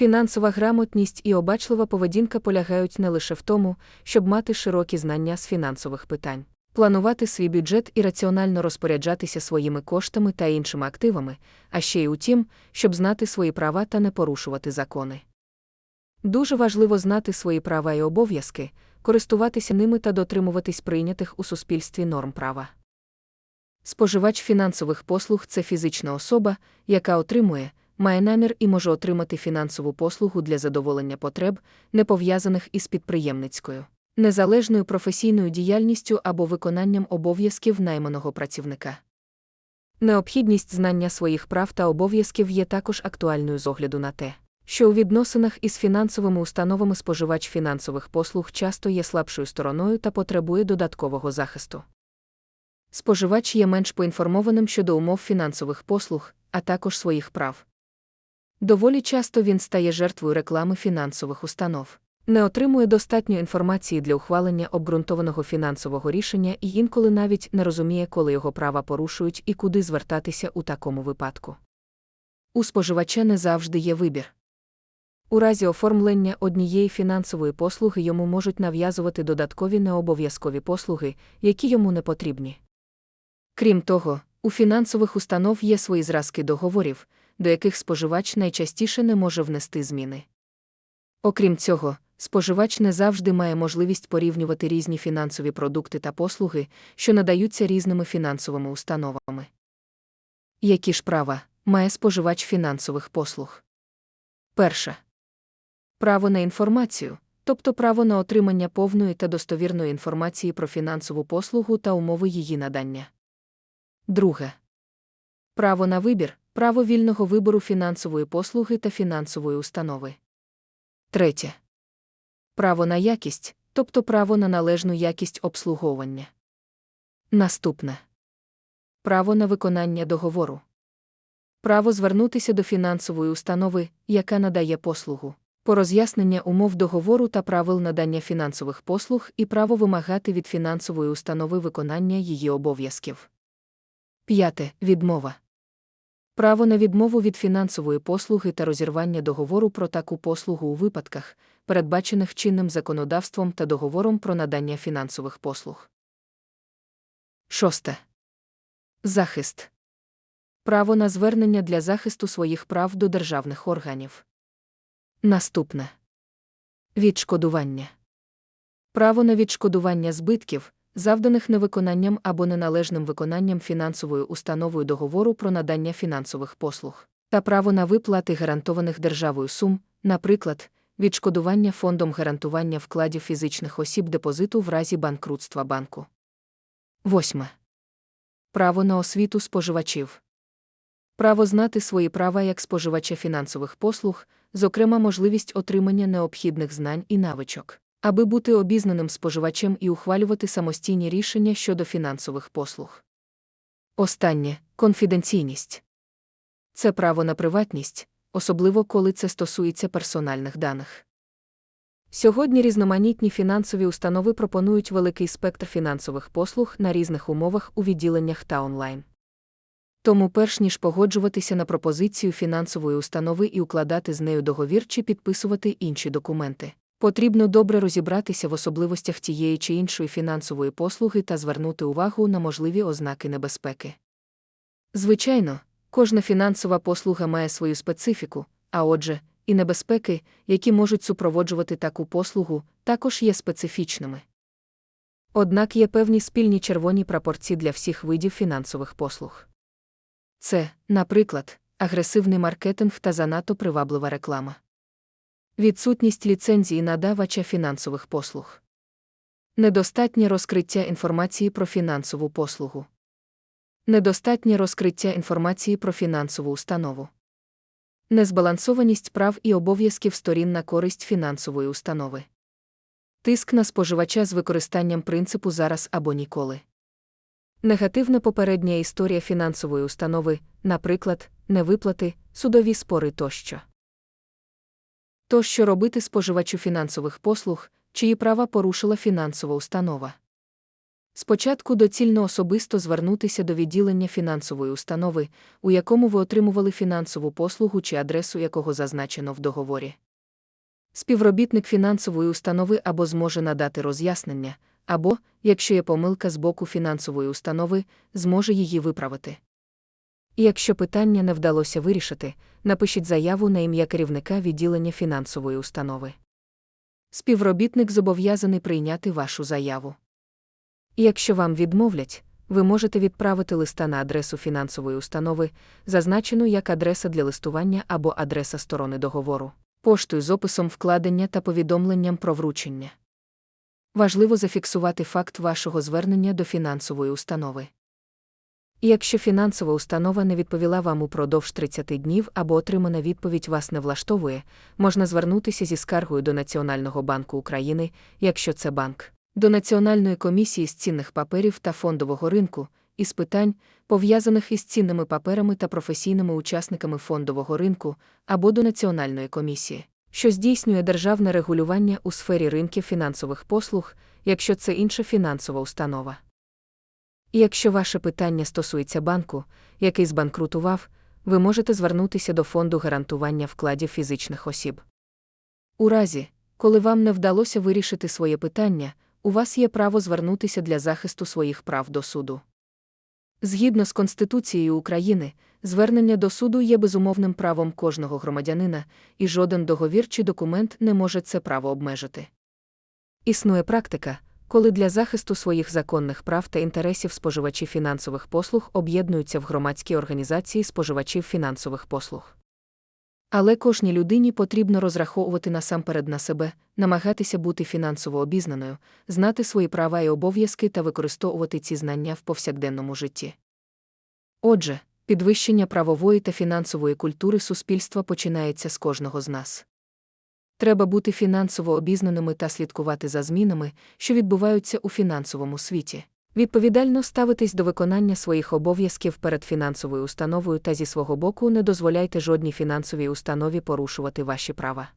Фінансова грамотність і обачлива поведінка полягають не лише в тому, щоб мати широкі знання з фінансових питань, планувати свій бюджет і раціонально розпоряджатися своїми коштами та іншими активами, а ще й у тім, щоб знати свої права та не порушувати закони. Дуже важливо знати свої права і обов'язки, користуватися ними та дотримуватись прийнятих у суспільстві норм права. Споживач фінансових послуг це фізична особа, яка отримує, має намір і може отримати фінансову послугу для задоволення потреб, не пов'язаних із підприємницькою, незалежною професійною діяльністю або виконанням обов'язків найманого працівника. Необхідність знання своїх прав та обов'язків є також актуальною з огляду на те, що у відносинах із фінансовими установами споживач фінансових послуг часто є слабшою стороною та потребує додаткового захисту. Споживач є менш поінформованим щодо умов фінансових послуг, а також своїх прав. Доволі часто він стає жертвою реклами фінансових установ, не отримує достатньо інформації для ухвалення обґрунтованого фінансового рішення і інколи навіть не розуміє, коли його права порушують і куди звертатися у такому випадку. У споживача не завжди є вибір. У разі оформлення однієї фінансової послуги йому можуть нав'язувати додаткові необов'язкові послуги, які йому не потрібні. Крім того, у фінансових установ є свої зразки договорів, до яких споживач найчастіше не може внести зміни. Окрім цього, споживач не завжди має можливість порівнювати різні фінансові продукти та послуги, що надаються різними фінансовими установами. Які ж права має споживач фінансових послуг? Перше. Право на інформацію, тобто право на отримання повної та достовірної інформації про фінансову послугу та умови її надання. Друге. Право на вибір, право вільного вибору фінансової послуги та фінансової установи. Третє. Право на якість, тобто право на належну якість обслуговування. Наступне. Право на виконання договору. Право звернутися до фінансової установи, яка надає послугу. По роз'яснення умов договору та правил надання фінансових послуг і право вимагати від фінансової установи виконання її обов'язків. П'яте. Відмова. Право на відмову від фінансової послуги та розірвання договору про таку послугу у випадках, передбачених чинним законодавством та договором про надання фінансових послуг. Шосте. Захист. Право на звернення для захисту своїх прав до державних органів. Наступне. Відшкодування. Право на відшкодування збитків, завданих невиконанням або неналежним виконанням фінансовою установою договору про надання фінансових послуг, та право на виплати гарантованих державою сум, наприклад, відшкодування фондом гарантування вкладів фізичних осіб депозиту в разі банкрутства банку. Восьме. Право на освіту споживачів. Право знати свої права як споживача фінансових послуг, зокрема можливість отримання необхідних знань і навичок аби бути обізнаним споживачем і ухвалювати самостійні рішення щодо фінансових послуг. Останнє конфіденційність. Це право на приватність, особливо коли це стосується персональних даних. Сьогодні різноманітні фінансові установи пропонують великий спектр фінансових послуг на різних умовах у відділеннях та онлайн. Тому, перш ніж погоджуватися на пропозицію фінансової установи і укладати з нею договір чи підписувати інші документи, Потрібно добре розібратися в особливостях тієї чи іншої фінансової послуги та звернути увагу на можливі ознаки небезпеки. Звичайно, кожна фінансова послуга має свою специфіку, а отже, і небезпеки, які можуть супроводжувати таку послугу, також є специфічними. Однак є певні спільні червоні прапорці для всіх видів фінансових послуг. Це, наприклад, агресивний маркетинг та занадто приваблива реклама. Відсутність ліцензії надавача фінансових послуг. Недостатнє розкриття інформації про фінансову послугу. Недостатнє розкриття інформації про фінансову установу. Незбалансованість прав і обов'язків сторін на користь фінансової установи. Тиск на споживача з використанням принципу зараз або ніколи. Негативна попередня історія фінансової установи, наприклад, невиплати, судові спори тощо. То що робити споживачу фінансових послуг, чиї права порушила фінансова установа? Спочатку доцільно особисто звернутися до відділення фінансової установи, у якому ви отримували фінансову послугу чи адресу якого зазначено в договорі. Співробітник фінансової установи або зможе надати роз'яснення, або, якщо є помилка з боку фінансової установи, зможе її виправити. І якщо питання не вдалося вирішити, напишіть заяву на ім'я керівника відділення фінансової установи. Співробітник зобов'язаний прийняти вашу заяву. І якщо вам відмовлять, ви можете відправити листа на адресу фінансової установи, зазначену як адреса для листування або адреса сторони договору, поштою з описом вкладення та повідомленням про вручення. Важливо зафіксувати факт вашого звернення до фінансової установи. Якщо фінансова установа не відповіла вам упродовж 30 днів або отримана відповідь вас не влаштовує, можна звернутися зі скаргою до Національного банку України, якщо це банк, до Національної комісії з цінних паперів та фондового ринку, із питань, пов'язаних із цінними паперами та професійними учасниками фондового ринку, або до Національної комісії, що здійснює державне регулювання у сфері ринків фінансових послуг, якщо це інша фінансова установа. Якщо ваше питання стосується банку, який збанкрутував, ви можете звернутися до фонду гарантування вкладів фізичних осіб. У разі, коли вам не вдалося вирішити своє питання, у вас є право звернутися для захисту своїх прав до суду. Згідно з Конституцією України, звернення до суду є безумовним правом кожного громадянина, і жоден договір чи документ не може це право обмежити. Існує практика, коли для захисту своїх законних прав та інтересів споживачі фінансових послуг об'єднуються в громадські організації споживачів фінансових послуг. Але кожній людині потрібно розраховувати насамперед на себе, намагатися бути фінансово обізнаною, знати свої права і обов'язки та використовувати ці знання в повсякденному житті. Отже, підвищення правової та фінансової культури суспільства починається з кожного з нас. Треба бути фінансово обізнаними та слідкувати за змінами, що відбуваються у фінансовому світі. Відповідально ставитись до виконання своїх обов'язків перед фінансовою установою та зі свого боку не дозволяйте жодній фінансовій установі порушувати ваші права.